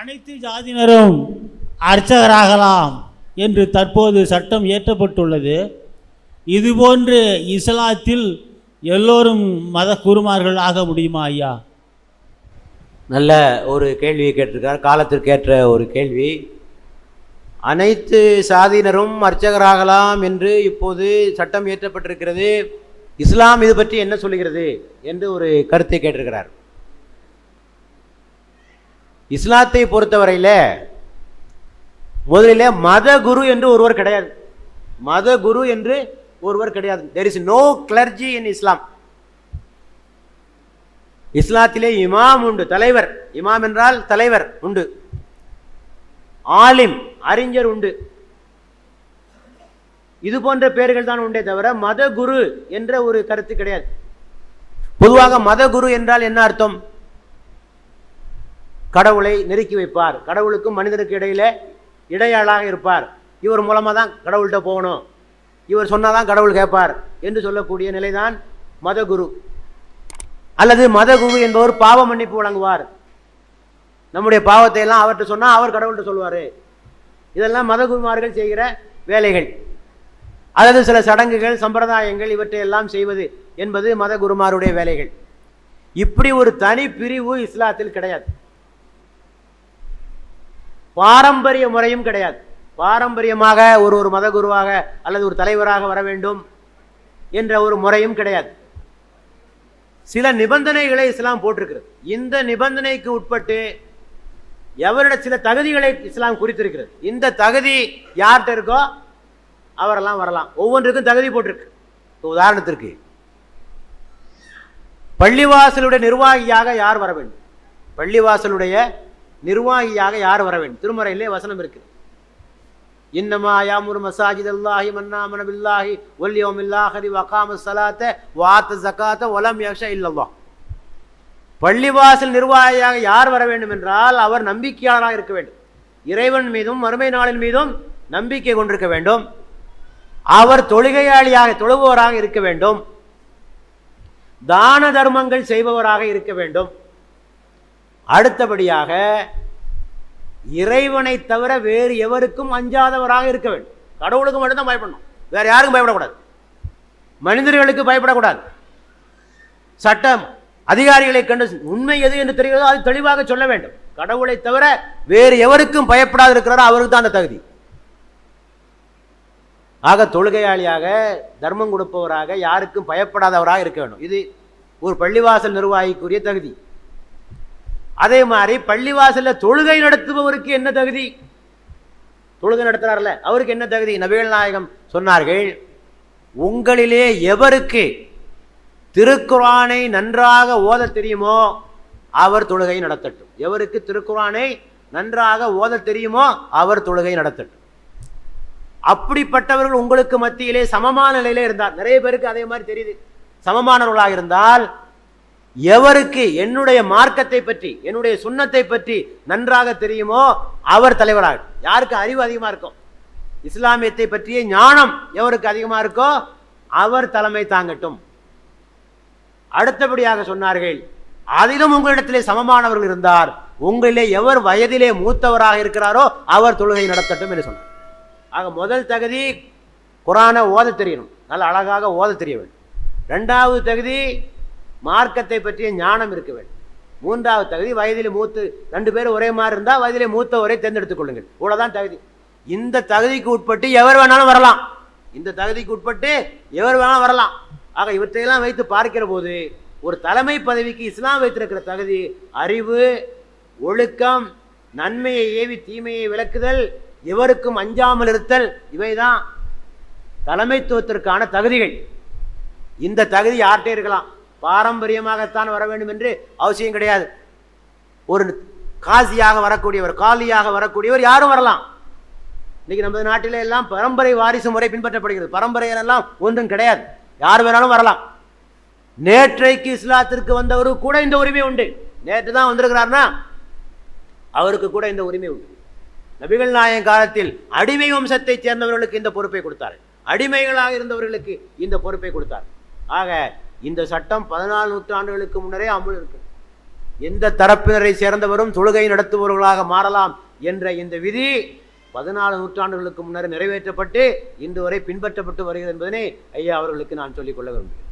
அனைத்து ஜாதியினரும் அர்ச்சகராகலாம் என்று தற்போது சட்டம் இயற்றப்பட்டுள்ளது. இதுபோன்று இஸ்லாத்தில் எல்லோரும் மத குருமார்கள் ஆக முடியுமா ஐயா? நல்ல ஒரு கேள்வியை கேட்டிருக்கார். காலத்திற்கேற்ற ஒரு கேள்வி. அனைத்து சாதியினரும் அர்ச்சகராகலாம் என்று இப்போது சட்டம் இயற்றப்பட்டிருக்கிறது. இஸ்லாம் இது பற்றி என்ன சொல்லுகிறது என்று ஒரு கருத்தை கேட்டிருக்கிறார். இஸ்லாத்தை பொறுத்தவரையில் முதலில் மத குரு என்று ஒருவர் கிடையாது. மத குரு என்று ஒருவர் கிடையாது. There is no clergy in Islam இஸ்லாத்திலே இமாம் உண்டு தலைவர். இமாம் என்றால் தலைவர் உண்டு. ஆலிம் அறிஞர் உண்டு. இது போன்ற பெயர்கள் தான் உண்டே தவிர மத குரு என்ற ஒரு கருத்து கிடையாது. பொதுவாக மத குரு என்றால் என்ன அர்த்தம்? கடவுளை நெருக்கி வைப்பார். கடவுளுக்கும் மனிதனுக்கு இடையில இடையாளாக இருப்பார். இவர் மூலமாக தான் கடவுள்கிட்ட போகணும். இவர் சொன்னாதான் கடவுள் கேட்பார் என்று சொல்லக்கூடிய நிலைதான் மதகுரு. அல்லது மதகுரு என்பவர் பாவ மன்னிப்பு வழங்குவார். நம்முடைய பாவத்தை எல்லாம் அவர்கிட்ட சொன்னால் அவர் கடவுள்கிட்ட சொல்லுவார். இதெல்லாம் மதகுருமார்கள் செய்கிற வேலைகள். அல்லது சில சடங்குகள் சம்பிரதாயங்கள் இவற்றை எல்லாம் செய்வது என்பது மதகுருமாருடைய வேலைகள். இப்படி ஒரு தனி பிரிவு இஸ்லாத்தில் கிடையாது. பாரம்பரிய முறையும் கிடையாது. பாரம்பரியமாக ஒரு ஒரு மத குருவாக அல்லது ஒரு தலைவராக வர வேண்டும் என்ற ஒரு முறையும் கிடையாது. சில நிபந்தனைகளை இஸ்லாம் போட்டிருக்கிறது. இந்த நிபந்தனைக்கு உட்பட்டு எவரிட சில தகுதிகளை இஸ்லாம் குறித்திருக்கிறது. இந்த தகுதி யார்கிட்ட இருக்கோ அவரெல்லாம் வரலாம். ஒவ்வொன்றுக்கும் தகுதி போட்டிருக்கு. உதாரணத்திற்கு பள்ளிவாசலுடைய நிர்வாகியாக யார் வர வேண்டும்? பள்ளிவாசலுடைய நிர்வாகியாக யார் வர வேண்டும்? திருமறையிலே வசனம் இருக்கு. இன்னமா யாமுரு மசாஜித் அல்லாஹி மன்னாமன பில்லாஹி ஒல்யோம் இல்லாஹரி வகாம சலாத்த வாத்த ஜகாத்த ஒலம் யஷ இல்லல்லாஹ். பள்ளிவாசல் நிர்வாகியாக யார் வர வேண்டும் என்றால் அவர் நம்பிக்கையாளராக இருக்க வேண்டும். இறைவன் மீதும் மறுமை நாளின் மீதும் நம்பிக்கை கொண்டிருக்க வேண்டும். அவர் தொழுகையாளியாக தொழுபவராக இருக்க வேண்டும். தான தர்மங்கள் செய்பவராக இருக்க வேண்டும். அடுத்தபடியாக இறைவனை தவிர வேறு எவருக்கும் அஞ்சாதவராக இருக்க வேண்டும். கடவுளுக்கு மட்டும்தான் பயப்படணும். வேற யாருக்கும் பயப்படக்கூடாது. மனிதர்களுக்கு பயப்படக்கூடாது. சட்டம் அதிகாரிகளை கண்டு உண்மை எது என்று தெரிகிறதோ அது தெளிவாக சொல்ல வேண்டும். கடவுளை தவிர வேறு எவருக்கும் பயப்படாது இருக்கிறாரோ அவருக்கு தான் அந்த தகுதி. ஆக தொழுகையாளியாக தர்மம் கொடுப்பவராக யாருக்கும் பயப்படாதவராக இருக்க வேண்டும். இது ஒரு பள்ளிவாசல் நிர்வாகிக்குரிய தகுதி. அதே மாதிரி பள்ளிவாசலில் தொழுகை நடத்துபவருக்கு என்ன தகுதி? தொழுகை நடத்துறாருல அவருக்கு என்ன தகுதி? நபிகள் நாயகம் சொன்னார்கள் உங்களிலே எவருக்கு திருக்குரானை நன்றாக ஓத தெரியுமோ அவர் தொழுகை நடத்தட்டும். எவருக்கு திருக்குரானை நன்றாக ஓத தெரியுமோ அவர் தொழுகை நடத்தட்டும். அப்படிப்பட்டவர்கள் உங்களுக்கு மத்தியிலே சமமான நிலையிலே இருந்தார். நிறைய பேருக்கு அதே மாதிரி தெரியுது. சமமானவர்களாக இருந்தால் எவருக்கு என்னுடைய மார்க்கத்தை பற்றி என்னுடைய சுண்ணத்தை பற்றி நன்றாக தெரியுமோ அவர் தலைவராக யாருக்கு அறிவு அதிகமாக இருக்கும் இஸ்லாமியத்தை பற்றிய ஞானம் எவருக்கு அதிகமாக இருக்கோ அவர் தலைமை தாங்கட்டும். அடுத்தபடியாக சொன்னார்கள் அதிலும் உங்களிடத்திலே சமமானவர்கள் இருந்தார். உங்களிலே எவர் வயதிலே மூத்தவராக இருக்கிறாரோ அவர் தொழுகை நடத்தட்டும் என்று சொன்னார். ஆக முதல் தகுதி குரானை ஓத தெரியணும். நல்ல அழகாக ஓத தெரிய வேண்டும். ரெண்டாவது தகுதி மார்க்கத்தை பற்றிய ஞானம் இருக்க வேண்டும். மூன்றாவது தகுதி வயதிலே மூத்து ரெண்டு பேரும் ஒரே மாதிரி இருந்தால் வயதிலே ஒரே தேர்ந்தெடுத்துக் கொள்ளுங்கள். இவ்வளோதான் தகுதி. இந்த தகுதிக்கு உட்பட்டு எவர் வேணாலும் வரலாம். இந்த தகுதிக்கு உட்பட்டு எவர் வேணாலும் வரலாம். ஆக இவற்றையெல்லாம் வைத்து பார்க்கிற போது ஒரு தலைமை பதவிக்கு இஸ்லாம் வைத்திருக்கிற தகுதி அறிவு ஒழுக்கம் நன்மையை ஏவி தீமையை விளக்குதல் எவருக்கும் அஞ்சாமல் இருத்தல் இவைதான் தலைமைத்துவத்திற்கான தகுதிகள். இந்த தகுதி யார்கிட்டே இருக்கலாம்? பாரம்பரியமாகத்தான் வர வேண்டும் என்று அவசியம் கிடையாது. ஒரு காசியாக வரக்கூடியவர் காலியாக வரக்கூடியவர் யாரும் வரலாம். இன்னைக்கு நம்ம நாட்டில எல்லாம் பரம்பரை வாரிசு முறை பின்பற்றப்படுகிறது. பரம்பரையிலெல்லாம் ஒன்றும் கிடையாது. யார் வேணாலும் வரலாம். நேற்றைக்கு இஸ்லாத்திற்கு வந்தவருக்கு கூட இந்த உரிமை உண்டு. நேற்று தான் வந்திருக்கிறார்னா அவருக்கு கூட இந்த உரிமை உண்டு. நபிகள் நாயன் காலத்தில் அடிமை வம்சத்தை சேர்ந்தவர்களுக்கு இந்த பொறுப்பை கொடுத்தார் அடிமைகளாக இருந்தவர்களுக்கு இந்த பொறுப்பை கொடுத்தார் ஆக இந்த சட்டம் பதினாலு நூற்றாண்டுகளுக்கு முன்னரே அமுல் இருக்கு எந்த தரப்பினரை சேர்ந்தவரும் தொழுகை நடத்துபவர்களாக மாறலாம் என்ற இந்த விதி பதினாலு நூற்றாண்டுகளுக்கு முன்னர் நிறைவேற்றப்பட்டு இன்று வரை பின்பற்றப்பட்டு வருகிறது என்பதனை ஐயா அவர்களுக்கு நான் சொல்லிக்கொள்ள விரும்புகிறேன்.